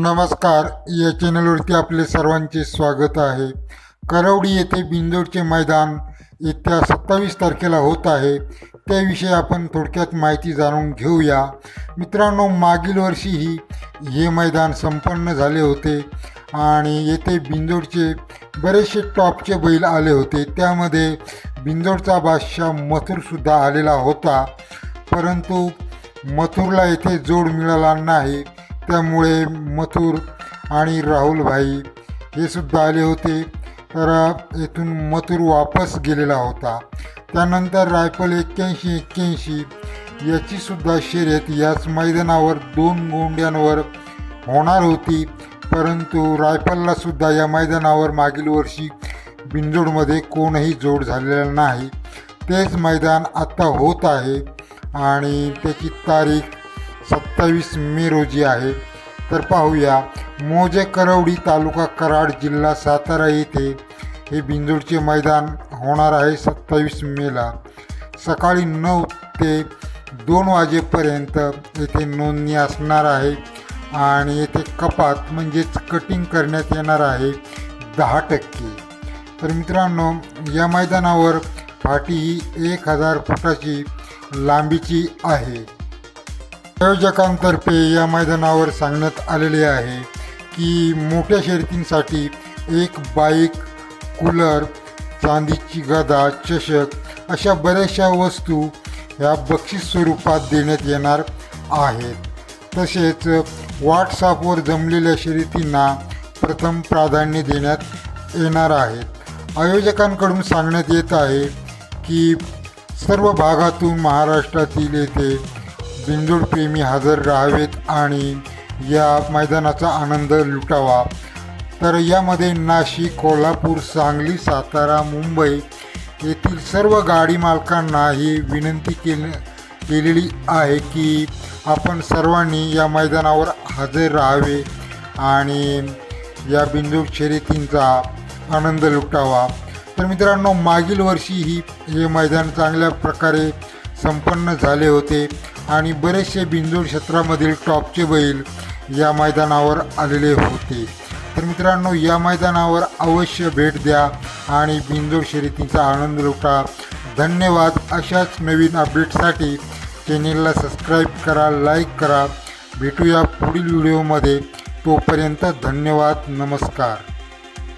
नमस्कार या चॅनलवरती आपले सर्वांचे स्वागत आहे. करवडी येथे बिंदोडचे मैदान येत्या सत्तावीस तारखेला होत आहे. त्याविषयी आपण थोडक्यात माहिती जाणून घेऊया. मित्रांनो मागील वर्षीही हे मैदान संपन्न झाले होते आणि येथे बिंदोडचे बरेचसे टॉपचे बैल आले होते. त्यामध्ये बिंदोडचा बादशाह मथुरसुद्धा आलेला होता. परंतु मथुरला येथे जोड मिळाला नाही. त्यामुळे मथुर आणि राहुलभाई हे सुद्धा आले होते. तर येथून मथुर वापस गेलेला होता. त्यानंतर रायफल एक्क्याऐंशी एक्क्याऐंशी याचीसुद्धा शर्यत याच मैदानावर दोन गोंड्यांवर होणार होती. परंतु रायफललासुद्धा या मैदानावर मागील वर्षी बिंजोडमध्ये कोणही जोड झालेला नाही. तेच मैदान आत्ता होत आहे आणि त्याची तारीख सत्तावीस मे रोजी आहे. तर पाहूया. मोजे करवडी तालुका कराड जिल्हा सातारा येथे हे बिंदूरचे मैदान होणार आहे सत्तावीस मेला. सकाळी नऊ ते दोन वाजेपर्यंत येथे नोंदणी असणार आहे आणि येथे कपात म्हणजेच कटिंग करण्यात येणार आहे दहा टक्के. तर मित्रांनो या मैदानावर फाटी ही एक हजार फुटाची लांबीची आहे. आयोजकांतर्फे या मैदानावर सांगण्यात आलेले आहे की मोठ्या शर्यतींसाठी एक बाईक कूलर चांदीची गदा चषक अशा बऱ्याचशा वस्तू ह्या बक्षीस स्वरूपात देण्यात येणार आहेत. तसेच व्हॉट्सॲपवर जमलेल्या शर्यतींना प्रथम प्राधान्य देण्यात येणार आहेत आयोजकांकडून सांगण्यात येत आहे की सर्व भागातून महाराष्ट्रातील येथे बिंदोडप्रेमी हजर राहावेत आणि या मैदानाचा आनंद लुटावा. तर यामध्ये नाशिक कोल्हापूर सांगली सातारा मुंबई येथील सर्व गाडी मालकांना ही विनंती केली केलेली आहे की आपण सर्वांनी या मैदानावर हजर राहावे आणि या बिंदू शर्यतींचा आनंद लुटावा. तर मित्रांनो मागील वर्षी ही हे मैदान चांगल्या प्रकारे संपन्न झाले होते. आणि बरेचसे बिंदूड क्षेत्रामधील टॉपचे बैल या मैदानावर आलेले होते. तर मित्रांनो या मैदानावर अवश्य भेट द्या आणि बिंदूड शर्यतीचा आनंद लुटा. धन्यवाद. अशाच नवीन अपडेटसाठी चॅनेलला सबस्क्राईब करा लाईक करा. भेटूया पुढील व्हिडिओमध्ये. तोपर्यंत धन्यवाद. नमस्कार.